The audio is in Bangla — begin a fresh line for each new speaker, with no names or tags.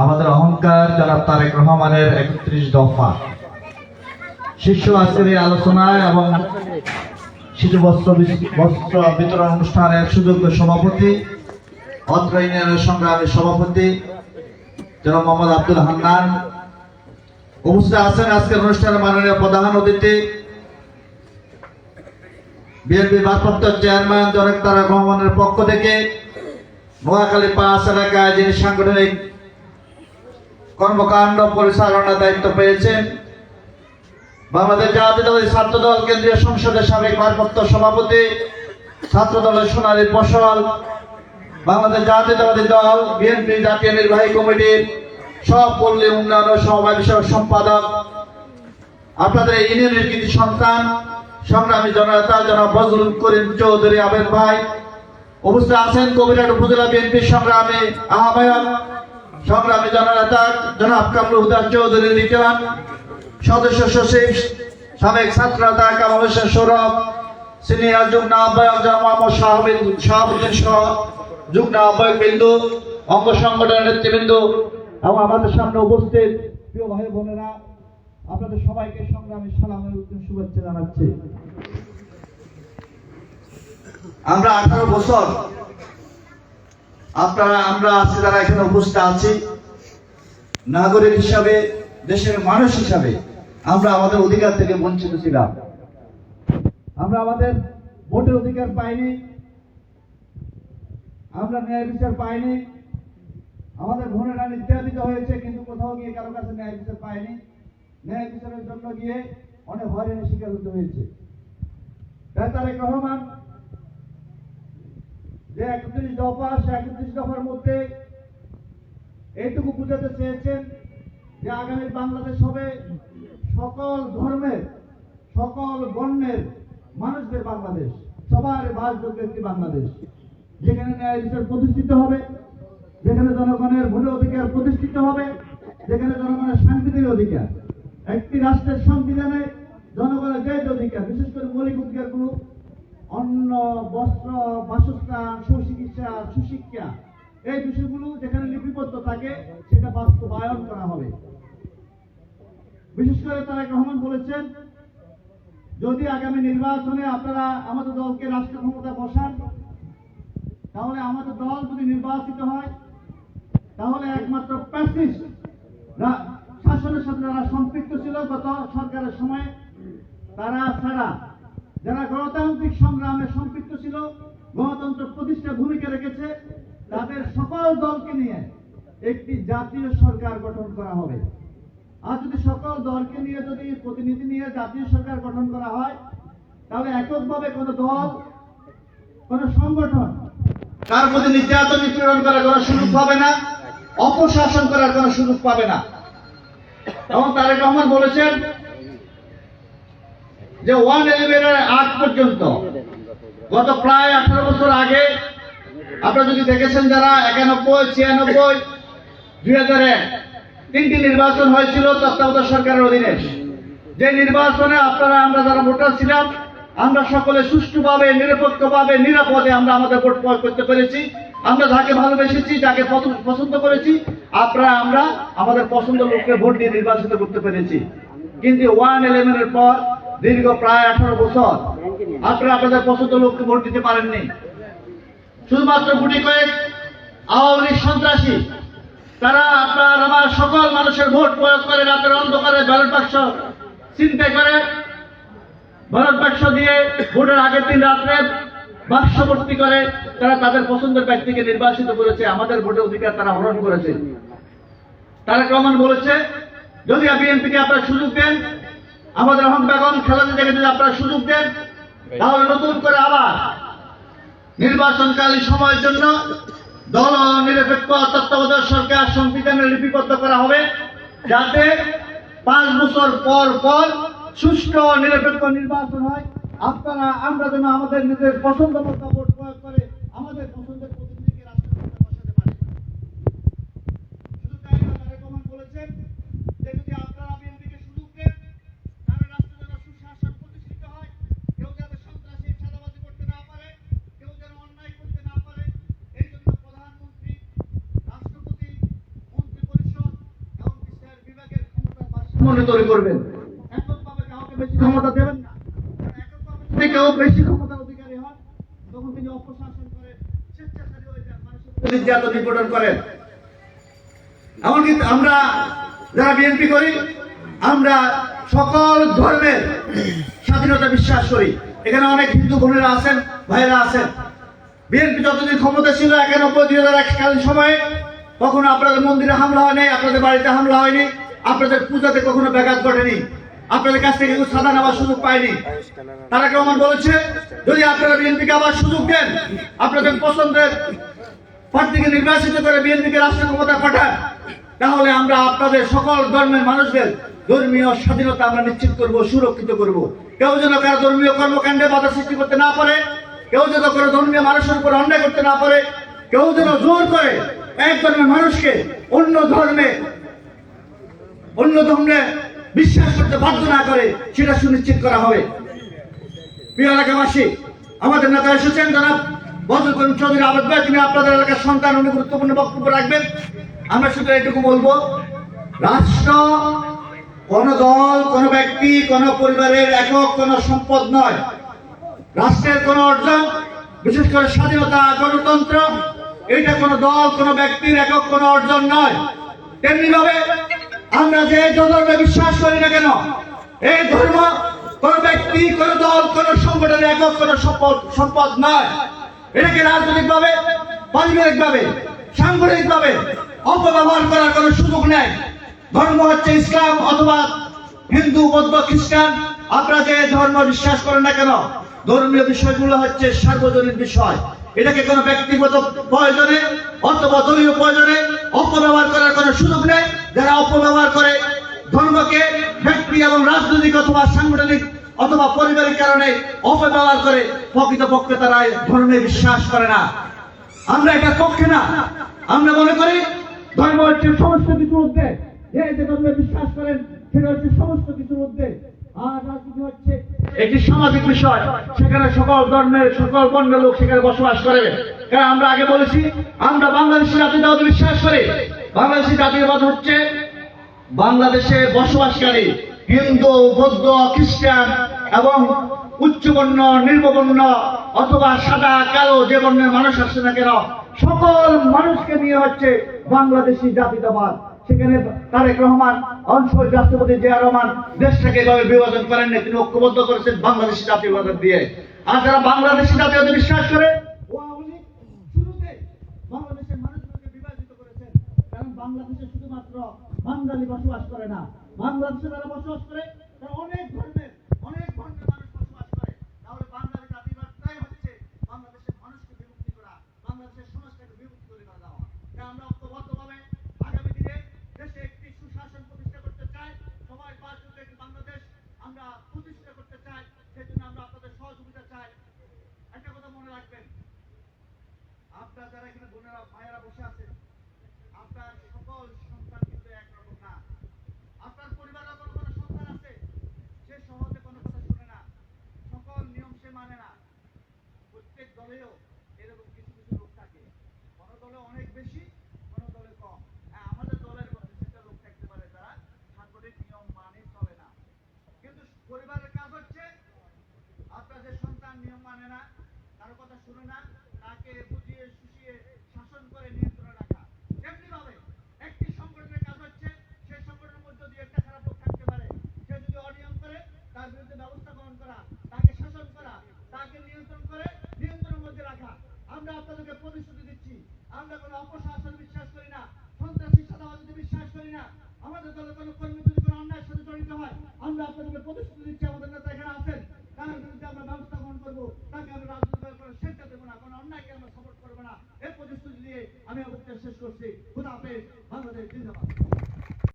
আমাদের অহংকার জনাব তারেক রহমানের একত্রিশ দফা। শীর্ষ আজকের এই আলোচনায় এবং শিশু বস্ত্র বস্ত্র বিতরণ অনুষ্ঠানের সুযোগ্য সভাপতি, অত্র ইউনিয়নের সংগ্রামের সভাপতি, জনাব মোহাম্মদ আব্দুল হান্নান উপস্থিত আছেন আজকের অনুষ্ঠানের মাননীয় প্রধান অতিথি, বিএনপি ভারপ্রাপ্ত চেয়ারম্যান জনক তারেক রহমানের পক্ষ থেকে। নোয়াখালী পাঁচ এলাকায় যিনি সাংগঠনিক কর্মকাণ্ড পরিচালনার দায়িত্ব পেয়েছেন, বাংলাদেশ জাতীয়তাবাদী ছাত্র দল, কেন্দ্রীয় সংসদের সাবেক ভারপ্রাপ্ত সভাপতি, ছাত্র দলের সোনালী ফসল বাংলাদেশ জাতীয়তাবাদী দল, বিএনপি জাতীয় নির্বাহী কমিটির সহপল্লী উন্নয়ন ও সমবায় বিষয়ক সম্পাদক, আপনাদের ইউনিয়নের কৃতি সন্তান, সংগ্রামী জনতা জনাব ফজলুল করিম চৌধুরী আবেদ ভাই উপস্থিত আছেন কবিরাট উপজেলা বিএনপির সংগ্রামে আহ্বায়ক, সংগ্রামী জননেতা জনাব কামরুল হুদা চৌধুরী লিটন সদস্য সচিব সাবেক কামাল হোসেন সৌরভ, সিনিয়র যুগ্ম আহ্বায়ক জনাব মোহাম্মদ শাহাবিন সহ যুগ্ম আহ্বায়ক বিন্দু, অঙ্গ সংগঠনের নেতৃবৃন্দ এবং আমাদের সামনে উপস্থিত প্রিয় ভাই বোনেরা, আপনাদের সবাইকে সংগ্রামী সালামের উত্তম শুভেচ্ছা জানাচ্ছি। আমরা আঠারো বছর আপনারা, আমরা আছি, যারা এখানে উপস্থিত আছি, নাগরিক হিসাবে, দেশের মানুষ হিসাবে, আমরা আমাদের অধিকার থেকে বঞ্চিত ছিলাম। আমরা আমাদের ভোটের অধিকার পাইনি, আমরা ন্যায় বিচার পাইনি, আমাদের বোনেরা নির্যাতিত হয়েছে, কিন্তু কোথাও গিয়ে কারও কাছে ন্যায় বিচার পায়নি ন্যায় বিচারের জন্য গিয়ে অনেক হয়রানির শিকার হতে হয়েছে। তারেক রহমান যে একত্রিশ দফা, সে একত্রিশ দফার মধ্যে এইটুকু বুঝাতে চেয়েছেন যে আগামী বাংলাদেশ হবে সকল ধর্মের, সকল বর্ণের মানুষদের বাংলাদেশ, সবার বাসযোগ্য একটি বাংলাদেশ। যেখানে ন্যায় বিচার প্রতিষ্ঠিত হবে, যেখানে জনগণের ভোটের অধিকার প্রতিষ্ঠিত হবে, যেখানে জনগণের সাংবিধানিক অধিকার। একটি রাষ্ট্রের সংবিধানে জনগণের যে অধিকার, বিশেষ করে মৌলিক অধিকারগুলো অন্ন, বস্ত্র, বাসস্থান, সুচিকিৎসা, সুশিক্ষা, এই বিষয়গুলো যেখানে লিপিবদ্ধ থাকে, সেটা বাস্তবায়ন করা হবে। বিশেষ করে তারেক রহমান বলেছেন, যদি আগামী নির্বাচনে আপনারা আমাদের দলকে রাষ্ট্র ক্ষমতা বসান, তাহলে আমাদের দল যদি নির্বাচিত হয়, তাহলে একমাত্র প্যাসিস্ট শাসনের সাথে যারা সম্পৃক্ত ছিল গত সরকারের সময়, তারা ছাড়া যারা গণতান্ত্রিক সংগ্রামে সম্পৃক্ত ছিল, গণতন্ত্র প্রতিষ্ঠা ভূমিকা রেখেছে, তাদের সকল দলকে নিয়ে একটি জাতীয় সরকার গঠন করা হবে। আর যদি সকল দলকে নিয়ে যদি প্রতিনিধি নিয়ে জাতীয় সরকার গঠন করা হয়, তাহলে এককভাবে কোনো দল, কোন সংগঠন তার প্রতি নির্যাতন নিপীড়ন করার কোনো সুযোগ পাবে না, অপশাসন করার কোনো সুযোগ পাবে না। এবং তারেক রহমান বলেছেন যে ওয়ান ইলেভেনের আগ পর্যন্ত, গত প্রায় আঠারো বছর আগে, আপনারা যদি দেখেছেন যারা একানব্বই, ছিয়ানব্বই, দুই হাজার এক তিনটি নির্বাচন হয়েছিল তত্ত্বাবধায়ক সরকারের অধীনে। যে নির্বাচনে আপনারা, আমরা যারা ভোটার ছিলাম, আমরা সকলে সুষ্ঠুভাবে, নিরপেক্ষভাবে, নিরাপদে আমরা আমাদের ভোট প্রয়োগ করতে পেরেছি। আমরা যাকে ভালোবেসেছি, যাকে পছন্দ- পছন্দ করেছি, আপনারা, আমরা আমাদের পছন্দ লোককে ভোট দিয়ে নির্বাচিত করতে পেরেছি। কিন্তু ওয়ান ইলেভেনের পর দীর্ঘ প্রায় আঠারো বছর। আপনারা আপনাদের পছন্দ লোককে ভোট দিতে পারেননি। শুধুমাত্র গুটি কয়েক আওয়ামী লীগ সন্ত্রাসী তারা আপনার আমার সকল মানুষের ভোট প্রয়োগ করে রাতের অন্ধকারে ব্যালট বাক্স চিন্তা করে ব্যালট বাক্স দিয়ে ভোটের আগের দিন রাত্রে বাক্স ভর্তি করে তারা তাদের পছন্দের ব্যক্তিকে নির্বাচিত করেছে আমাদের ভোটের অধিকার তারা হরণ করেছে। তারা রহমান বলেছে যদি বিএনপিকে আপনারা সুযোগ দেন আমাদের এখন বেগম খেলাতে দেখে যদি আপনারা সুযোগ দেন তাহলে নতুন করে আবার নির্বাচনকালীন সময়ের জন্য দল নিরপেক্ষ তত্ত্বাবধায়ক সরকার সংবিধানে লিপিবদ্ধ করা হবে যাতে পাঁচ বছর পর পর সুষ্ঠু নিরপেক্ষ নির্বাচন হয়। আপনারা আমরা যেন আমাদের নিজের পছন্দ মতো ভোট প্রয়োগ করে আমাদের পছন্দের প্রতিনিধিকে রাষ্ট্রপতিতে বসাতে পারি শুধু তাই না তারেক রহমান বলেছেন যে যদি আপনারা বিএনপিকে সুযোগ দেন তাহলে রাষ্ট্র যেন সুশাসন প্রতিষ্ঠিত হয় কেউ যাতে সন্ত্রাসী চাঁদাবাজি করতে না পারে কেউ যেন অন্যায় করতে না পারে এই জন্য মনে তৈরি করবেন। বেশি ক্ষমতা দেবেন না। কেউ বেশি ক্ষমতার অধিকারী হন তখন তিনি অপশাসন করেন স্বেচ্ছাচারী হয়ে যান মানুষের নিপীড়ন করেন। এমনকি আমরা যারা বিএনপি করি আমরা সকল ধর্মের স্বাধীনতা বিশ্বাস করি। এখানে অনেক হিন্দু বোনেরা আছেন ভাইরা আছেন। বিএনপি যতদিন ক্ষমতা ছিল একানব্বই দুই হাজার এককালীন সময়ে কখনো আপনাদের মন্দিরে হামলা হয়নি আপনাদের বাড়িতে হামলা হয়নি। আপনাদের পূজাতে কখনো ব্যাঘাত ঘটেনি? আপনাদের কাছ থেকে কেউ সাদা নেওয়ার সুযোগ পায়নি? তারা রহমান বলেছে? যদি আপনারা বিএনপিকে আবার সুযোগ দেন, আপনাদের পছন্দের প্রার্থীকে নির্বাচিত করে বিএনপিকে রাষ্ট্র ক্ষমতা পাঠান। তাহলে আমরা আপনাদের সকল ধর্মের মানুষদের ধর্মীয় স্বাধীনতা আমরা নিশ্চিত করব, সুরক্ষিত করব। কেউ যেন কারও ধর্মীয় কর্মকাণ্ডে বাধা সৃষ্টি করতে না পারে, কেউ যেন কোনো ধর্মীয় মানুষের উপর অন্যায় করতে না পারে, কেউ যেন জোর করে এক ধর্মের মানুষকে অন্য ধর্মে অন্য ধর্মে বিশ্বাস করতে বাধ্য না করে সেটা সুনিশ্চিত করা হবে। প্রিয় এলাকাবাসী, আমাদের নেতা এসেছেন যারা বদল করিম চৌধুরী আবেদ ভাই। তিনি আপনাদের এলাকার সন্তান, উনি গুরুত্বপূর্ণ বক্তব্য রাখবেন। আমরা শুধু এটুকু বলব, রাষ্ট্র কোন দল, কোন ব্যক্তি, কোন পরিবারের একক, কোন সম্পদ নয়। রাষ্ট্রের কোন অর্জন, বিশেষ করে স্বাধীনতা, গণতন্ত্র এটা কোন দল, কোন ব্যক্তির একক, কোন অর্জন নয়। তেমনি ভাবে আমরা যে ধর্মে বিশ্বাস করি না কেন, এই ধর্ম কোন ব্যক্তি, কোন দল, কোন সংগঠনের একক, কোন সম্পদ সম্পদ নয়। এটাকে রাজনৈতিক ভাবে পারিবারিক ভাবে সাংগঠনিক ভাবে অপব্যবহার করার কোন সুযোগ নেই। ধর্ম হচ্ছে ইসলাম অথবা হিন্দু, বৌদ্ধ, খ্রিস্টান। আপনারা যে ধর্ম বিশ্বাস করেন না কেন, ধর্মীয় বিষয়গুলো হচ্ছে সার্বজনীন বিষয়। এটাকে কোনো ব্যক্তিগত প্রয়োজনে অথবা দলীয় প্রয়োজনে অপব্যবহার করার কোনো সুযোগ নেই। যারা অপব্যবহার করে ধর্মকে, ব্যক্তি এবং রাজনৈতিক অথবা সাংগঠনিক অথবা পারিবারিক কারণে অপব্যবহার করে, প্রকৃতপক্ষে তারা ধর্মে বিশ্বাস করে না। আমরা এটা পক্ষে না। আমরা মনে করি ধর্ম হচ্ছে সমস্ত কিছুর মধ্যে। যে যে ধর্মে বিশ্বাস করেন, সেটা হচ্ছে সমস্ত কিছুর মধ্যে। আর রাজনীতি হচ্ছে একটি সামাজিক বিষয়। সেখানে সকল ধর্মের, সকল বর্ণের লোক সেখানে বসবাস করে। কারণ আমরা আগে বলেছি, আমরা বাংলাদেশি জাতীয়তাবাদ বিশ্বাস করি। বাংলাদেশি জাতীয়বাদ হচ্ছে বাংলাদেশে বসবাসকারী হিন্দু, বৌদ্ধ, খ্রিস্টান এবং উচ্চবর্ণ, নির্মবর্ণ অথবা সাদা, কালো যে বর্ণের মানুষ আসছে না কেন, সকল মানুষকে নিয়ে হচ্ছে বাংলাদেশি জাতীয়তাবাদ। সেখানে তারেক রহমান অংশ রাষ্ট্রপতি জিয়া রহমান দেশটাকে এভাবে বিভাজন করেননি, তিনি ঐক্যবদ্ধ করেছেন বাংলাদেশি জাতীয়বাদ দিয়ে। আর যারা বাংলাদেশি জাতীয়তা বিশ্বাস করে ও আওয়ামী লীগ শুরুতে বাংলাদেশের মানুষগুলোকে বিভাজিত করেছেন কারণ বাংলাদেশে শুধুমাত্র বাঙালি বসবাস করে না, বাংলাদেশে তারা বসবাস করে, তারা অনেক ধর্মের অনেক ধর্মের মানুষ বসবাস করে। তাহলে মানুষকে করা করে আমরা ঐক্যবদ্ধভাবে আগামী দিনে দেশে একটি সুশাসন প্রতিষ্ঠা করতে চাই সবাই পাঁচ একটি বাংলাদেশ আমরা প্রতিষ্ঠা করতে চাই সেজন্য আমরা আপনাদের সহযোগিতা চাই একটা কথা মনে রাখবেন আপনার যারা এখানে বোনেরা ভাইয়েরা বসে আছেন আপনার সকল সন্তান কিন্তু একরকম না আপনার পরিবারে কোনো কোনো সন্তান আছে সে সহজে কোনো কথা শুনে না সকল নিয়ম সে মানে না প্রত্যেক এরকম কিছু কিছু লোক থাকে। কোন দলে অনেক বেশি কোন দলে কম। হ্যাঁ আমাদের দলের মধ্যে সেটা লোক থাকতে পারে যারা সাংগঠনিক নিয়ম মানে চলে না। কিন্তু পরিবারের কাজ হচ্ছে, আপনাদের সন্তান নিয়ম মানে না, কারও কথা শুনে না তাকে বুঝিয়ে সুশিয়ে শাসন করে নিয়ন্ত্রণে রাখা তেমনি ভাবে একটি সংগঠনের কাজ হচ্ছে সেই সংগঠনের মধ্যে দিয়ে একটা খারাপ লোক থাকতে পারে সে যদি অনিয়ম করে তার বিরুদ্ধে ব্যবস্থা গ্রহণ করা তাকে শাসন করা তাকে নিয়ন্ত্রণ করে নিয়ন্ত্রণের মধ্যে রাখা আমরা আপনাদেরকে প্রতিশ্রুতি দিচ্ছি আমরা কোনো অপশাসন বিশ্বাস করি না সন্ত্রাসী সাদাবাদীতে বিশ্বাস করি না আমাদের দলের কোনো আমরা আপনাদেরকে প্রতিশ্রুতি দিচ্ছি, আমাদের নেতা এখানে আছেন, তার বিরুদ্ধে আমরা ব্যবস্থা গ্রহণ করব, তাকে আমরা